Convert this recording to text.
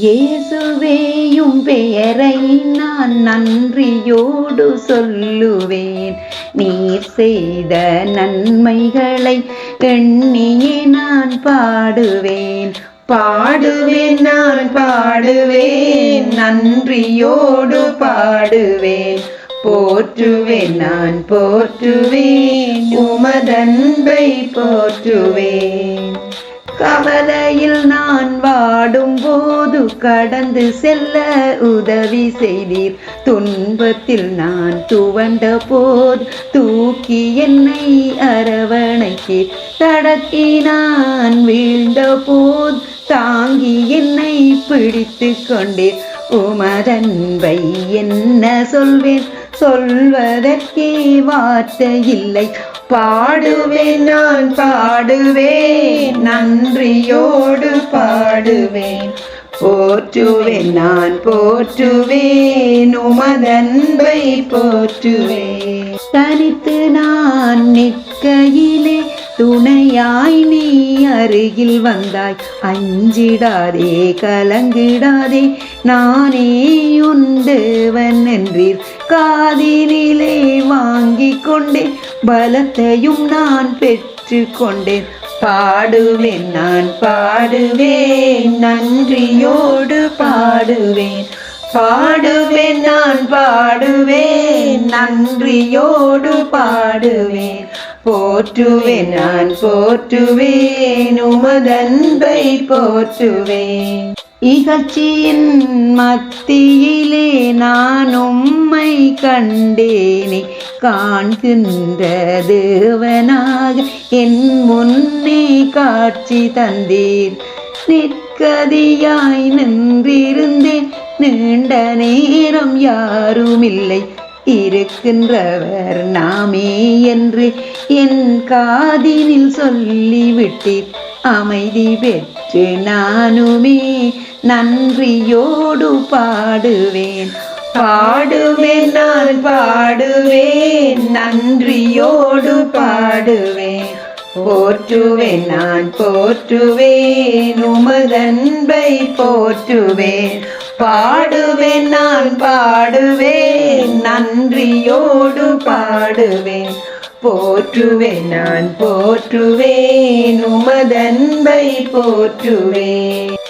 இயேசுவேயும் பெயரை நான் நன்றியோடு சொல்லுவேன். நீர் செய்த நன்மைகளை எண்ணியே நான் பாடுவேன். பாடுவேன் நான் பாடுவேன் நன்றியோடு பாடுவேன். போற்றுவேன் நான் போற்றுவேன் உமதன்பை போற்றுவேன். கவலையில் நான் வாடும் போது கடந்து செல்ல உதவி செய்தீர் துன்பத்தில் நான் துவண்ட போது தூக்கி என்னை அரவணைக்கீர் தடக்கி நான் வீழ்ந்த போது தாங்கி என்னை பிடித்து கொண்டீர். உமதன்பை என்ன சொல்வேன்? சொல்வதற்கே வார்த்தை இல்லை. பாடுவேன் நான் பாடுவேன் நன்றியோடு பாடுவேன். போற்றுவேன் நான் போற்றுவேன் உமதன்பை போற்றுவேன். தனித்து நான் நிற்கையிலே துணையாய் நீ அருகில் வந்தாய். அஞ்சிடாதே கலங்கிடாதே நானே உன் தேவன் என்றீர். காதினிலே வாங்கி கொண்டேன் பலத்தையும் நான் பெற்று கொண்டேன் பாடுவேன் நான் பாடுவேன் நன்றியோடு பாடுவேன். பாடுவேன் நான் பாடுவேன் நன்றியோடு பாடுவேன். போற்றுவேன் நான் போற்றுவேன் உமதன்பை போற்றுவேன். இகழ்ச்சியின் மத்தியிலே நான் உம்மை கண்டேனே காண்கின்ற தேவனாக என் முன்னே காட்சி தந்தீர். நிற்கதியாய் நின்றிருந்தேன் நீண்ட நேரம் யாருமில்லை. இருக்கின்றவர் நாமே என்று என் காதினில் சொல்லிவிட்டீர். அமைதி பெற்று என்று நானுமே நன்றியோடு பாடுவேன். பாடுவேன் நான் பாடுவேன் நன்றியோடு பாடுவேன். போற்றுவேன் நான் போற்றுவேன் உமதன்பை போற்றுவேன். பாடுவேன் நான் பாடுவேன் நன்றியோடு பாடுவேன். போற்றுவேன் நான் போற்றுவேன் உமதன்பை போற்றுவேன்.